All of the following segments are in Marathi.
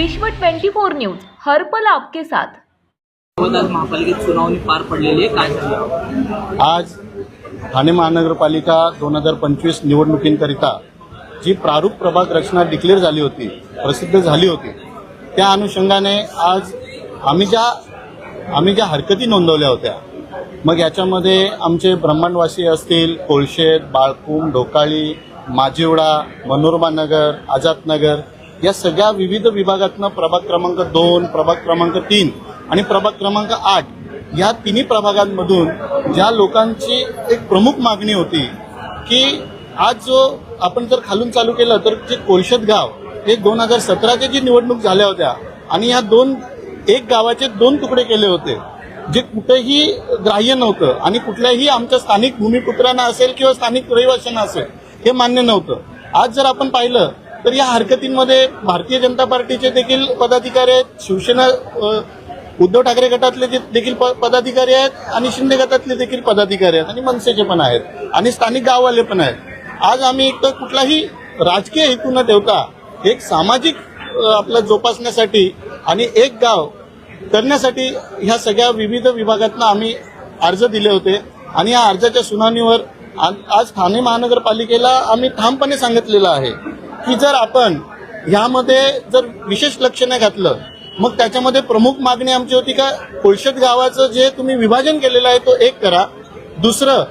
विश्व 24 न्यूज हर्पल आपके साथ. महापालिकेत सुनावणी पार पडलेली आहे. काय सांगा आज ठाणे महानगरपालिका दोन हजार पंचवीस निवडणुकींकरिता जी प्रारूप प्रभाग रचना डिक्लेअर झाली होती प्रसिद्ध झाली होती त्या अनुषंगाने आज आम्ही ज्या आम्ही ज्या हरकती नोंदवल्या होत्या मग याच्यामध्ये आमचे ब्रह्मांडवासी असतील कोळशेत बाळकूम ढोकाळी माजिवडा मनोरमा नगर आझादनगर या सगळ्या विविध विभागातनं प्रभाग क्रमांक दोन प्रभाग क्रमांक तीन आणि प्रभाग क्रमांक आठ या तिन्ही प्रभागांमधून ज्या लोकांची एक प्रमुख मागणी होती की आज जो आपण जर खालून चालू केलं तर जे कोळशेत गाव हे दोन हजार सतराच्या जी निवडणूक झाल्या होत्या आणि या दोन एक गावाचे दोन तुकडे केले होते जे कुठेही ग्राह्य नव्हतं आणि कुठल्याही आमच्या स्थानिक भूमिपुत्रांना असेल किंवा स्थानिक रहिवाशांना असेल हे मान्य नव्हतं. आज जर आपण पाहिलं तर या हरकतींमध्ये भारतीय जनता पार्टीचे देखील पदाधिकारी आहेत. शिवसेना उद्धव ठाकरे गटातले देखील प- पदाधिकारी आहेत आणि शिंदे गटातले देखील पदाधिकारी आहेत आणि मनसेचे पण आहेत आणि स्थानिक गाववाले पण आहेत. आज आम्ही एक तर कुठलाही राजकीय हेतू न ठेवता एक सामाजिक आपला जोपासण्यासाठी आणि एक गाव करण्यासाठी ह्या सगळ्या विविध विभागातनं आम्ही अर्ज दिले होते आणि या अर्जाच्या सुनावणीवर आज ठाणे महानगरपालिकेला आम्ही ठामपणे सांगितलेलं आहे की जर आपण ह्यामध्ये जर विशेष लक्ष नाही घातलं मग त्याच्यामध्ये प्रमुख मागणी आमची होती का कोळशेत गावाचं जे तुम्ही विभाजन केलेलं आहे तो एक करा. दुसरं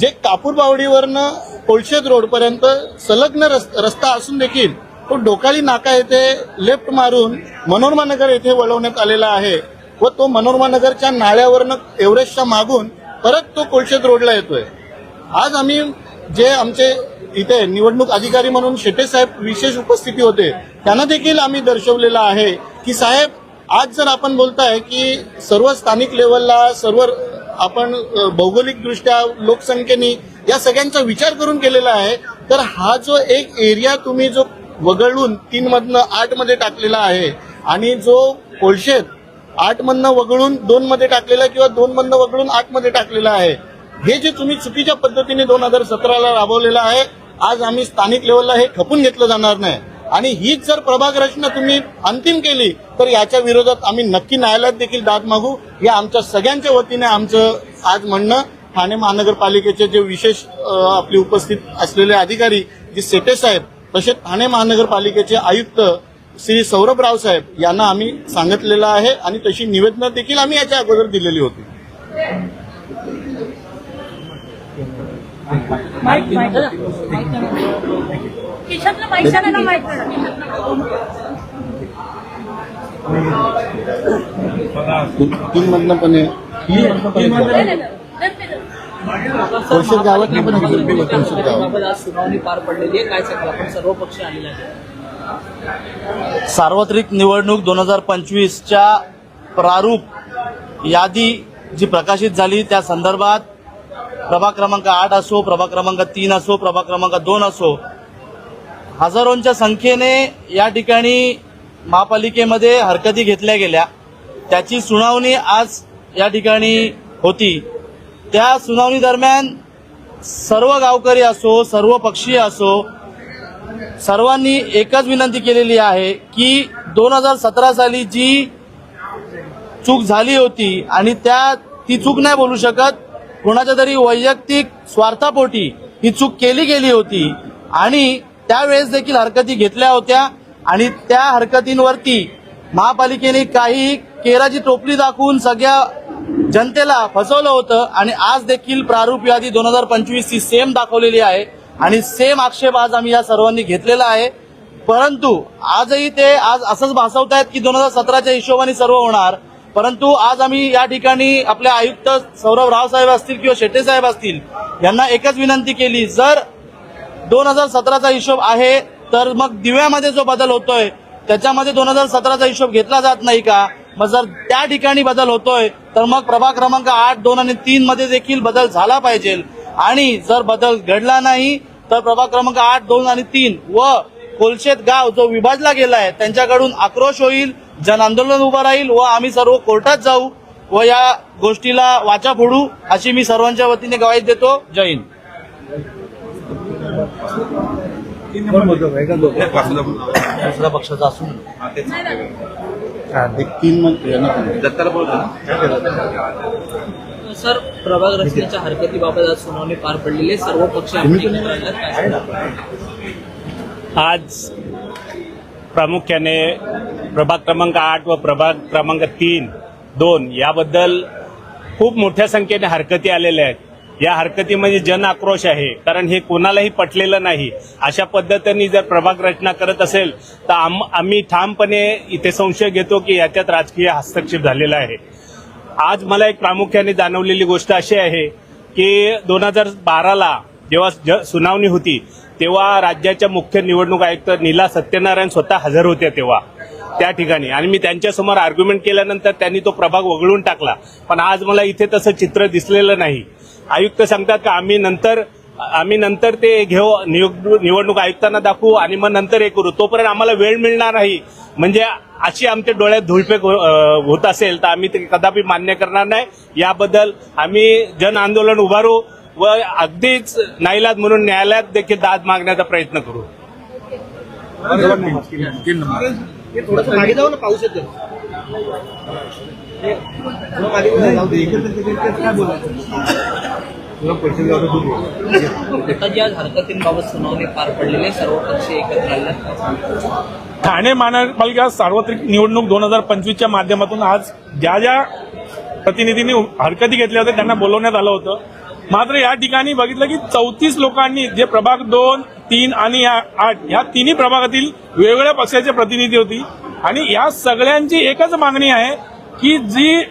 जे कापूर बावडीवरनं कोळशेत रोडपर्यंत संलग्न रस् रस्ता असून देखील तो डोकाळी नाका येथे लेफ्ट मारून मनोरमा नगर येथे वळवण्यात आलेला आहे व तो मनोरमा नगरच्या नाळ्यावरनं एव्हरेस्टच्या मागून परत तो कोळशेत रोडला येतोय. आज आम्ही जे आमचे इथे निवडणूक अधिकारी म्हणून शेटे साहेब विशेष उपस्थिती होते. त्यांना देखील आम्ही दर्शवलेलं आहे की साहेब आज जर आपण बोलताय की सर्व स्थानिक लेवलला सर्व आपण भौगोलिकदृष्ट्या लोकसंख्येने या सगळ्यांचा विचार करून केलेला आहे तर हा जो एक एरिया तुम्ही जो वगळून तीन मधनं आठमध्ये टाकलेला आहे आणि जो कोळशेत आठ मधनं वगळून दोन मध्ये टाकलेला किंवा दोन मधनं वगळून आठमध्ये टाकलेला आहे हे जे तुम्ही चुकीच्या पद्धतीने दोन हजार सतराला राबवलेलं आहे आज आम्ही स्थानिक लेवलला हे खपून घेतलं जाणार नाही. आणि हीच जर प्रभाग रचना तुम्ही अंतिम केली तर याच्या विरोधात आम्ही नक्की न्यायालयात देखील दाद मागू. हे आमच्या सगळ्यांच्या वतीने आमचं आज म्हणणं ठाणे महानगरपालिकेचे जे विशेष आपली आपले उपस्थित असलेले अधिकारी जे सेटे साहेब तसेच ठाणे महानगरपालिकेचे आयुक्त श्री सौरभ राव साहेब यांना आम्ही सांगितलेलं आहे आणि तशी निवेदनं देखील आम्ही याच्या अगोदर दिलेली होती. तीन मधनं पण गावात पण आहे, कोळशेत गावात. आज सुनावणी पार पडलेली आहे. काय सांगा आपण सर्व पक्ष आलेले आहेत. सार्वत्रिक निवडणूक दोन हजार पंचवीसच्या प्रारूप यादी जी प्रकाशित झाली त्या संदर्भात प्रभाग क्रमांक आठ असो प्रभाग क्रमांक तीन असो प्रभाग क्रमांक दोन असो हजारोंच्या संख्येने या ठिकाणी महापालिकेमध्ये हरकती घेतल्या गेल्या. त्याची सुनावणी आज या ठिकाणी होती. त्या सुनावणी दरम्यान सर्व गावकरी असो सर्व पक्षीय असो सर्वांनी एकच विनंती केलेली आहे की दोन हजार सतरा साली जी चूक झाली होती आणि त्या ती चूक नाही बोलू शकत कोणाच्या तरी वैयक्तिक स्वार्थापोटी ही चूक केली गेली होती. आणि त्यावेळेस देखील हरकती घेतल्या होत्या. आणि त्या हरकतींवरती महापालिकेने काही केराची टोपली दाखवून सगळ्या जनतेला फसवलं होतं. आणि आज देखील प्रारूप यादी दोन हजार पंचवीस ही सेम दाखवलेली आहे. आणि सेम आक्षेप आज आम्ही या सर्वांनी घेतलेला आहे. परंतु आजही ते आज असंच भासवत आहेत की दोन हजार सतराच्या हिशोबाने सर्व होणार. परंतु आज आम्ही या ठिकाणी आपले आयुक्त सौरभ रावसाहेब असतील किंवा शेट्टे साहेब असतील यांना एकच विनंती केली जर दोन हजार सतराचा हिशोब आहे तर मग दिव्यामध्ये जो बदल होतोय त्याच्यामध्ये दोन हजार सतराचा हिशोब घेतला जात नाही का? मग जर त्या ठिकाणी बदल होतोय तर मग प्रभाग क्रमांक आठ दोन आणि तीन मध्ये देखील बदल झाला पाहिजे. आणि जर बदल घडला नाही तर प्रभाग क्रमांक आठ दोन आणि तीन व कोलशेत गाव जो विभाजला गेलाय त्यांच्याकडून आक्रोश होईल जन आंदोलन उभं राहील व आम्ही सर्व कोर्टात जाऊ व या गोष्टीला वाचा फोडू अशी मी सर्वांच्या वतीने ग्वाही देतो जय हिंद दुसऱ्या पक्षाचा असून. सर प्रभाग रचनेच्या हरकतीबाबत आज सुनावणी पार पडलेली. सर्व पक्ष? आज प्रामुख्याने प्रभाग क्रमांक आठ व प्रभाग क्रमांक तीन दोन याबद्दल खूप मोठ्या संख्येने हरकती आलेल्या आहेत. या हरकतीमध्ये जन आक्रोश आहे कारण हे कोणालाही पटलेलं नाही. अशा पद्धतीने जर प्रभाग रचना करत असेल तर आम आम्ही ठामपणे इथे संशय घेतो की याच्यात राजकीय हस्तक्षेप झालेला आहे. आज मला एक प्रामुख्याने जाणवलेली गोष्ट अशी आहे की दोन हजार बाराला जेव्हा ज- सुनावणी होती तेव्हा राज्याच्या मुख्य निवडणूक आयुक्त नीला सत्यनारायण स्वतः हजर होत्या तेव्हा. त्या ठिकाणी. आणि मी त्यांच्यासमोर आर्ग्युमेंट केल्यानंतर त्यांनी तो प्रभाग वगळून टाकला. पण आज मला इथे तसं चित्र दिसलेलं नाही. आयुक्त सांगतात का आम्ही नंतर आम्ही नंतर ते घेऊ निवडणूक आयुक्तांना दाखवू आणि मग नंतर हे करू. तोपर्यंत आम्हाला वेळ मिळणार नाही. म्हणजे अशी आमच्या डोळ्यात धुळपेक होत असेल तर आम्ही ते कदापि मान्य करणार नाही. याबद्दल आम्ही जन आंदोलन उभारू व अगदीच नाईलाज म्हणून न्यायालयात देखील दाद मागण्याचा प्रयत्न करू. हे थोडंसं मागे जाऊ ना पाऊस येतो आता जी आज हरकतींबाबत सुनावणी पार पडलेली आहे सर्व पक्ष एकत्र आल्यात. काय सांगाल? ठाणे महानगरपालिका सार्वत्रिक निवडणूक दोन हजार पंचवीसच्या माध्यमातून आज ज्या ज्या प्रतिनिधींनी हरकती घेतल्या होत्या त्यांना बोलवण्यात आलं होतं मात्र या ठिकाणी बघितलं की चौतीस लोकांनी जे प्रभाग दोन तीन आणि आठ या तिन्ही प्रभागातील वेगवेगळ्या पक्षाचे प्रतिनिधी होती. आणि या सगळ्यांची एकच मागणी आहे की जी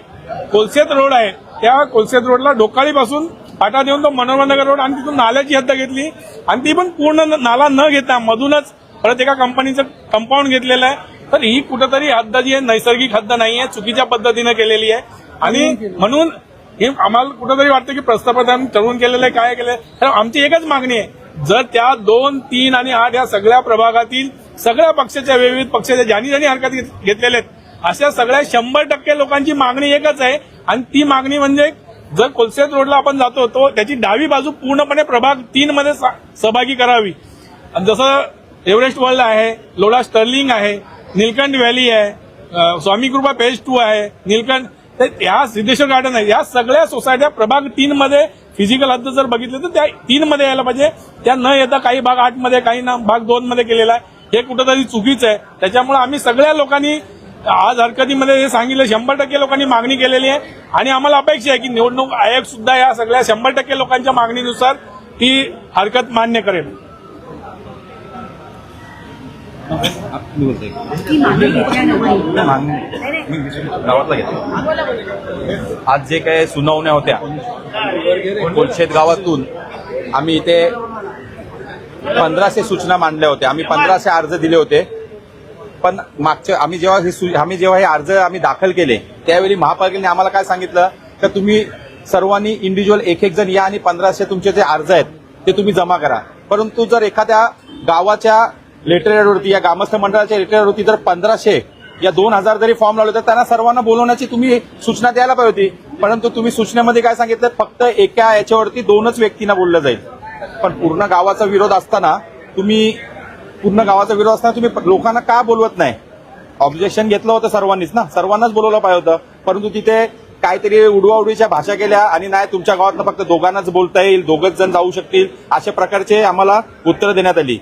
कोलसेत रोड आहे त्या कोलसेत रोडला डोकाळीपासून फाटा देऊन तो मनोरमनगर रोड आणि तिथून नाल्याची हद्द घेतली. आणि ती पण पूर्ण नाला न घेता मधूनच परत एका कंपनीचं कंपाऊंड घेतलेलं आहे. तर ही कुठंतरी हद्द जी आहे नैसर्गिक हद्द नाही आहे चुकीच्या पद्धतीनं केलेली आहे. आणि म्हणून हे आम्हाला कुठंतरी वाटतं की प्रस्थापन ठरवून केलेलं आहे काय केलंय तर आमची एकच मागणी आहे जर त्या दोन तीन आणि आठ या सगळ्या प्रभागातील सगळ्या पक्षाच्या विविध पक्षाच्या ज्यांनी ज्यांनी हरकत घेत- घेतलेल्या आहेत अशा सगळ्या शंभर टक्के लोकांची मागणी एकच आहे. आणि ती मागणी म्हणजे जर कोलसेत रोडला आपण जातो तो त्याची डावी बाजू पूर्णपणे प्रभाग तीन मध्ये सा- सहभागी करावी. आणि जसं एव्हरेस्ट वर्ल्ड आहे लोडा स्टर्लिंग आहे निलकंठ व्हॅली आहे स्वामी कृपा पेज टू आहे निलकंठ तर या सिद्धेश्वर गार्डन आहे. या सगळ्या सोसायट्या प्रभाग तीन मध्ये फिजिकल हद्द जर बघितलं तर त्या तीन मध्ये यायला पाहिजे. त्या न येता काही भाग आठमध्ये काही ना भाग दोन मध्ये केलेला आहे. हे कुठंतरी चुकीचं आहे. त्याच्यामुळे आम्ही सगळ्या लोकांनी आज हरकतीमध्ये हे सांगितलं शंभर टक्के लोकांनी मागणी केलेली आहे. आणि आम्हाला अपेक्षा आहे की निवडणूक आयोग सुद्धा या सगळ्या शंभर टक्के लोकांच्या मागणीनुसार ती हरकत मान्य करेल. गावातला आज जे काही सुनावण्या होत्या कोलशेत गावातून आम्ही इथे पंधराशे सूचना मांडल्या होत्या. आम्ही पंधराशे अर्ज दिले होते. पण मागच्या आम्ही जेव्हा हे आम्ही जेव्हा हे अर्ज आम्ही दाखल केले त्यावेळी महापालिकेने आम्हाला काय सांगितलं? तर तुम्ही सर्वांनी इंडिव्हिज्युअल एक एक जण या आणि पंधराशे तुमचे जे अर्ज आहेत ते तुम्ही जमा करा. परंतु जर एखाद्या गावाच्या लेटरवरती या ग्रामस्थ मंडळाच्या लेटरवरती जर पंधराशे या दोन हजार जरी फॉर्म लावले तर त्यांना सर्वांना बोलवण्याची तुम्ही सूचना द्यायला पाहिजे होती. परंतु तुम्ही सूचनेमध्ये काय सांगितलं फक्त एका याच्यावरती दोनच व्यक्तींना बोललं जाईल. पण पूर्ण गावाचा विरोध असताना तुम्ही पूर्ण गावाचा विरोध असताना तुम्ही लोकांना का बोलवत नाही? ऑब्जेक्शन घेतलं होतं सर्वांनीच ना? सर्वांनाच बोलवलं पाहिजे होतं. परंतु तिथे काहीतरी उडवाउडीच्या भाषा केल्या आणि नाही तुमच्या गावातनं फक्त दोघांनाच बोलता येईल दोघच जण जाऊ शकतील अशा प्रकारचे आम्हाला उत्तरं देण्यात आली.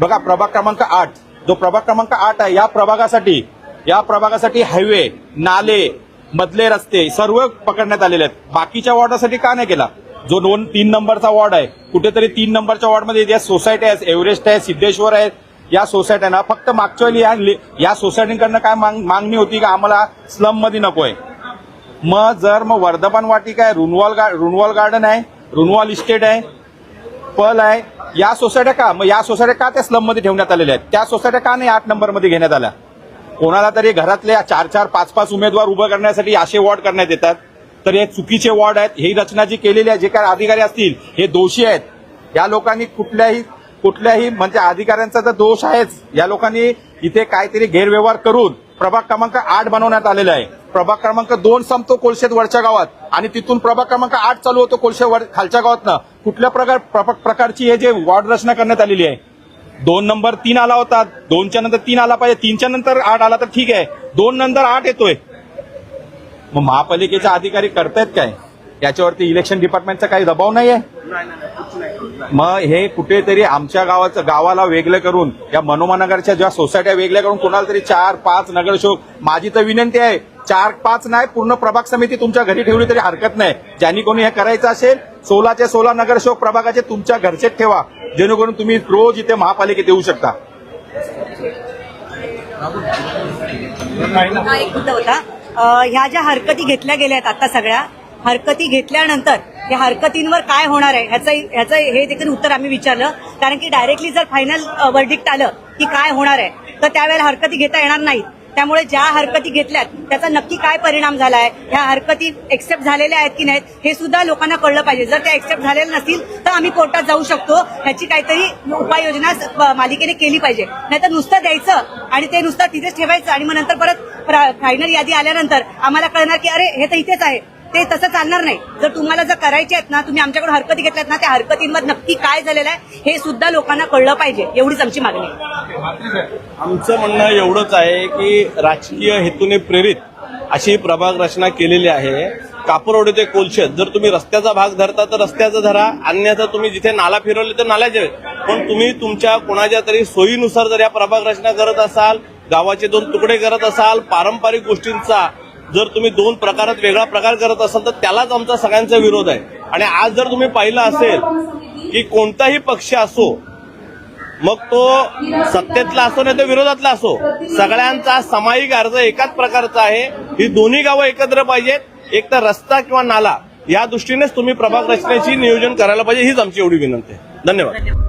बघा प्रभाग क्रमांक आठ. जो प्रभाग क्रमांक आठ आहे या प्रभागासाठी या प्रभागासाठी हायवे नाले मधले रस्ते सर्व पकडण्यात आलेले आहेत. बाकीच्या वॉर्डासाठी का नाही केला? जो दोन तीन नंबरचा वॉर्ड आहे कुठेतरी तीन नंबरच्या वॉर्डमध्ये या सोसायटी आहेत एव्हरेस्ट आहे सिद्धेश्वर आहे या सोसायट्यांना फक्त मागच्या वेळी या या सोसायटीकडनं काय माग- मागणी होती का? आम्हाला स्लममध्ये नको नकोय मग जर मग वर्धमान वाटिका आहे रुनवाल गा रुनवाल गार्डन आहे रुनवाल इस्टेट आहे पल आहे. या सोसायट्या का? मग या सोसायट्या का त्या स्लममध्ये ठेवण्यात आलेल्या आहेत? त्या सोसायट्या का नाही आठ नंबरमध्ये घेण्यात आल्या? कोणाला तरी घरातले चार चार पाच पाच उमेदवार उभं करण्यासाठी असे वॉर्ड करण्यात येतात. तर हे चुकीचे वॉर्ड आहेत. ही रचना जी केलेली आहे जे काही अधिकारी असतील हे दोषी आहेत. या लोकांनी कुठल्याही कुठल्याही म्हणजे अधिकाऱ्यांचा तर दोष आहेच. या लोकांनी इथे काहीतरी गैरव्यवहार करून प्रभाग क्रमांक आठ बनवण्यात आलेला आहे. प्रभाग क्रमांक दोन संपतो कोळशेत वरच्या गावात आणि तिथून प्रभाग क्रमांक आठ चालू होतो कोळशे खालच्या गावातनं. कुठल्या प्रकार प्रकारची हे जे वॉर्ड रचना करण्यात आलेली आहे? दोन नंबर तीन आला होता. दोनच्या नंतर तीन आला पाहिजे. तीनच्या नंतर आठ आला तर ठीक आहे. दोन नंतर आठ येतोय. मग महापालिकेचे अधिकारी करतायत काय? याच्यावरती इलेक्शन डिपार्टमेंटचा काही दबाव नाही आहे मग हे कुठेतरी आमच्या गावाचं गावाला वेगळं करून या मनोमानगरच्या ज्या सोसायट्या वेगळ्या करून कोणाला तरी चार पाच नगरसेवक माझी तर विनंती आहे चार पाच नाही पूर्ण प्रभाग समिती तुमच्या घरी ठेवली तरी हरकत नाही. ज्यांनी कोणी हे करायचं असेल सोलाचे सोळा नगरसेवक प्रभागाचे तुमच्या घरचेच ठेवा. जेणेकरून तुम्ही रोज इथे महापालिकेत येऊ शकता. हा एक मुद्दा होता. ह्या ज्या हरकती घेतल्या गेल्या आहेत आता सगळ्या हरकती घेतल्यानंतर या हरकतींवर काय होणार आहे ह्याचं ह्याचं हे देखील उत्तर आम्ही विचारलं. कारण की डायरेक्टली जर फायनल वर्डिक्ट आलं की काय होणार आहे तर त्यावेळेला हरकती घेता येणार नाहीत. त्यामुळे ज्या हरकती घेतल्यात त्याचा नक्की काय परिणाम झाला आहे ह्या हरकती एक्सेप्ट झालेल्या आहेत की नाहीत हे सुद्धा लोकांना कळलं पाहिजे. जर त्या एक्सेप्ट झालेल्या नसतील तर आम्ही कोर्टात जाऊ शकतो. ह्याची काहीतरी उपाययोजना मालिकेने केली पाहिजे. नाहीतर नुसतं द्यायचं आणि ते नुसतं तिथेच ठेवायचं आणि मग नंतर परत फायनल यादी आल्यानंतर आम्हाला कळणार की अरे हे तर इथेच आहे. ते तसं चालणार नाही. जर तुम्हाला जर करायचे आहेत ना तुम्ही आमच्याकडून हरकती घेतल्यात ना त्या हरकतींवर नक्की काय झालेलं आहे हे सुद्धा लोकांना कळलं पाहिजे. एवढीच आमची मागणी आहे. आमचं म्हणणं एवढंच आहे की राजकीय हेतूने प्रेरित अशी प्रभाग रचना केलेली आहे. कापरोडे ते कोलशेत जर तुम्ही रस्त्याचा भाग धरता तर रस्त्याचा धरा अन्यथा तुम्ही जिथे नाला फिरवले तर नाल्याचे पण तुम्ही तुमच्या कोणाच्या तरी सोयीनुसार जर या प्रभाग रचना करत असाल गावाचे दोन तुकडे करत असाल पारंपरिक गोष्टींचा जर तुम्ही दोन प्रकारात वेगळा प्रकार करत असाल तर त्यालाच आमचा सगळ्यांचा विरोध आहे. आणि आज जर तुम्ही पाहिलं असेल की कोणताही पक्ष असो मग तो सत्तेतला असो नाही तर विरोधातला असो सगळ्यांचा सामायिक अर्ज एकाच प्रकारचा आहे. ही दोन्ही गावं एकत्र पाहिजेत. एक तर रस्ता किंवा नाला या दृष्टीनेच तुम्ही प्रभाग रचनेची नियोजन करायला पाहिजे हीच आमची एवढी विनंती आहे. धन्यवाद.